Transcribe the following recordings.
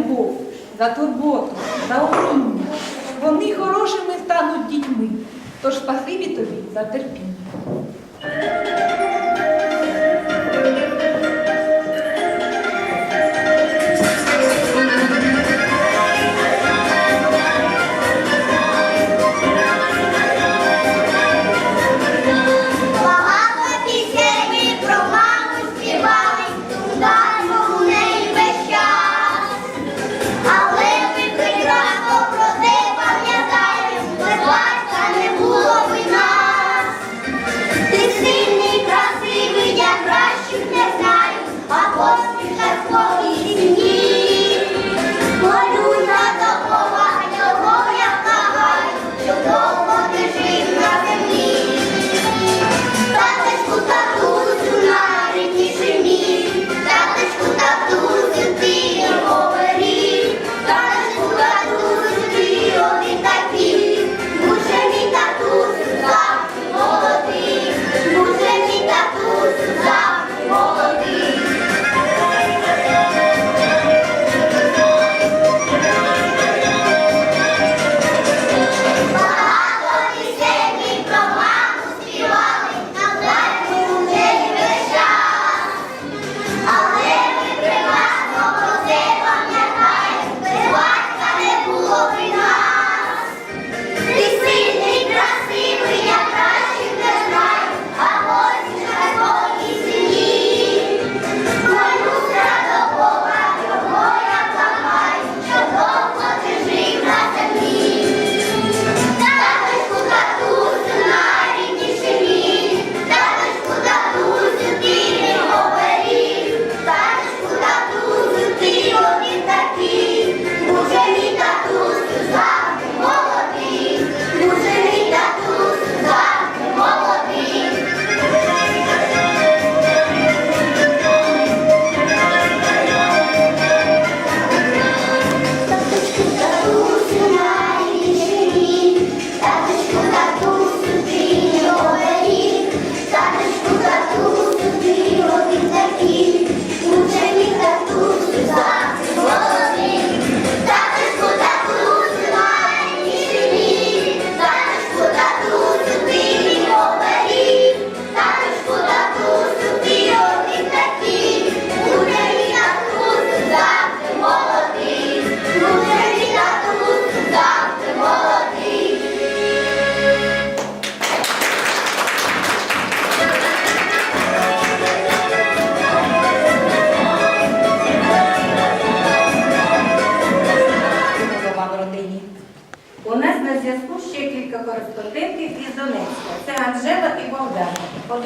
любов, за турботу, за уміння. Вони хорошими стануть дітьми. Тож спасибі тобі за терпіння.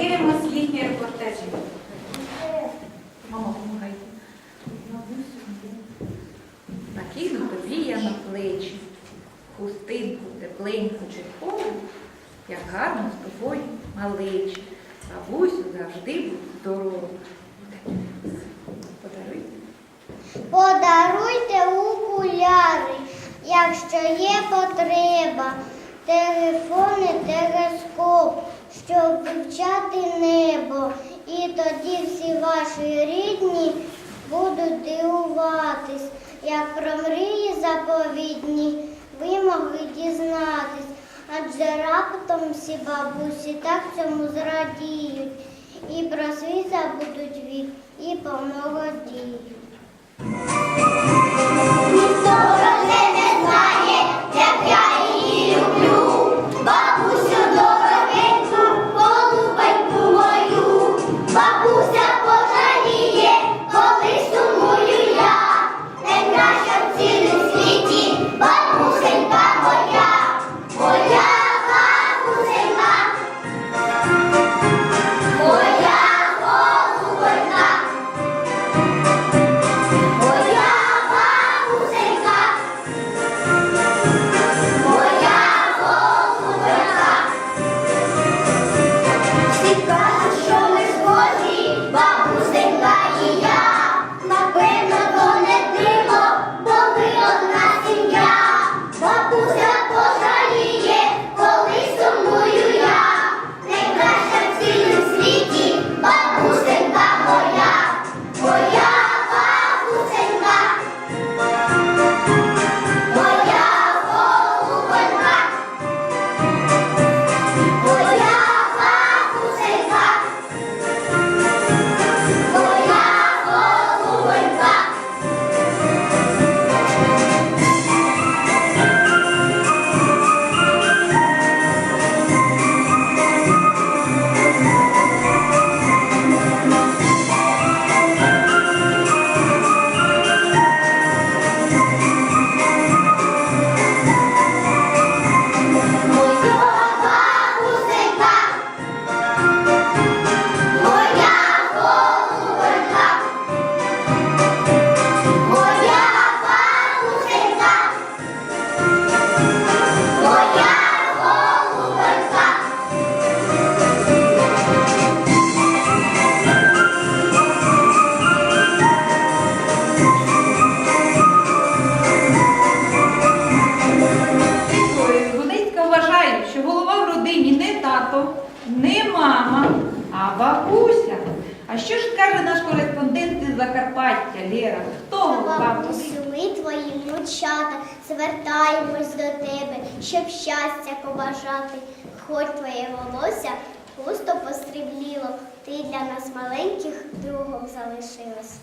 подивимось їхні репортажі. Накину тобі я на плечі, хустинку, тепленьку чехову, як гарно з тобою малечі. Бабусю завжди будь здорова. Подаруйте. Подаруйте окуляри, якщо є потреба, телефони, телескоп щоб вивчати небо. І тоді всі ваші рідні будуть дивуватись, як про мрії заповідні ви могли дізнатись, адже раптом всі бабусі так цьому зрадіють. І про свій забудуть вік, і помолодіють. Звертаємось до тебе, щоб щастя побажати. Хоч твоє волосся густо пострібліло, ти для нас маленьких другом залишилась.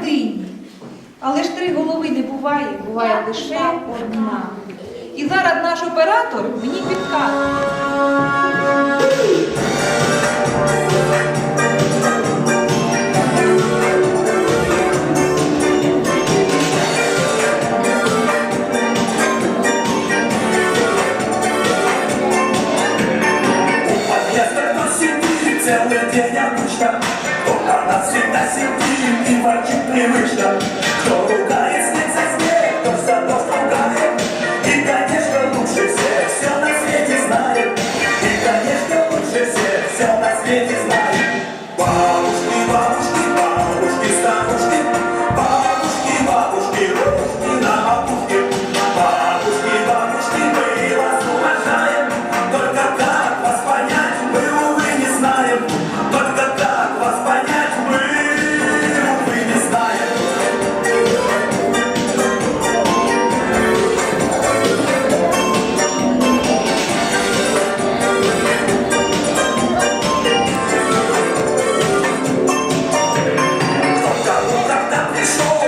Родині? Але ж три голови не буває, буває лише одна. І зараз наш оператор мені підкаже. Нас всегда сидит и ворчит привычно Кто ругает снег за снег, кто за дождь ругает И, конечно, лучше всех все на свете знает this whole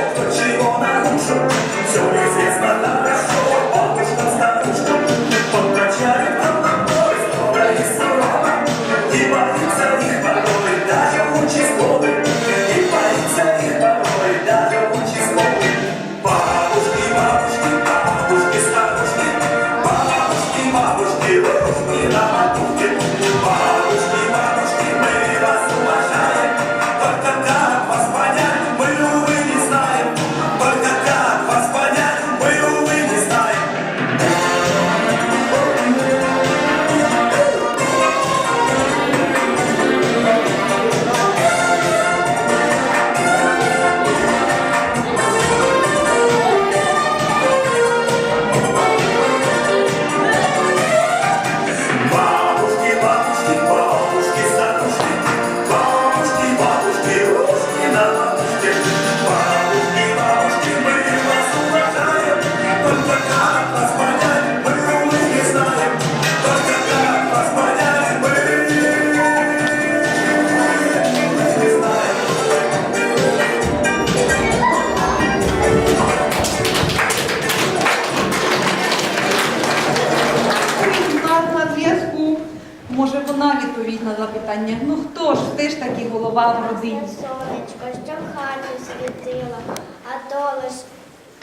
ти ж таки голова в родині? Сонечко, що в хаті світило, а то лиш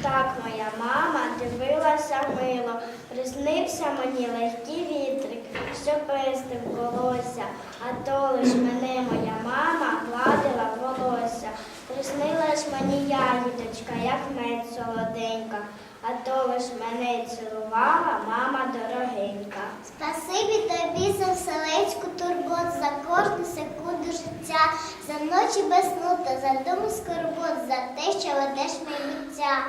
так моя мама дивилася мило. Приснився мені легкий вітрик, що пестив волосся, а то лиш мене моя мама гладила волосся. Приснилась мені ягідочка, як мед солоденька, а то лиш мене цілувала мама дорогенька. Спасибі тобі за вселенську турбот, за кожну секунду життя, за ночі без сну та за дому скорбот, за те, що ведеш мої буття.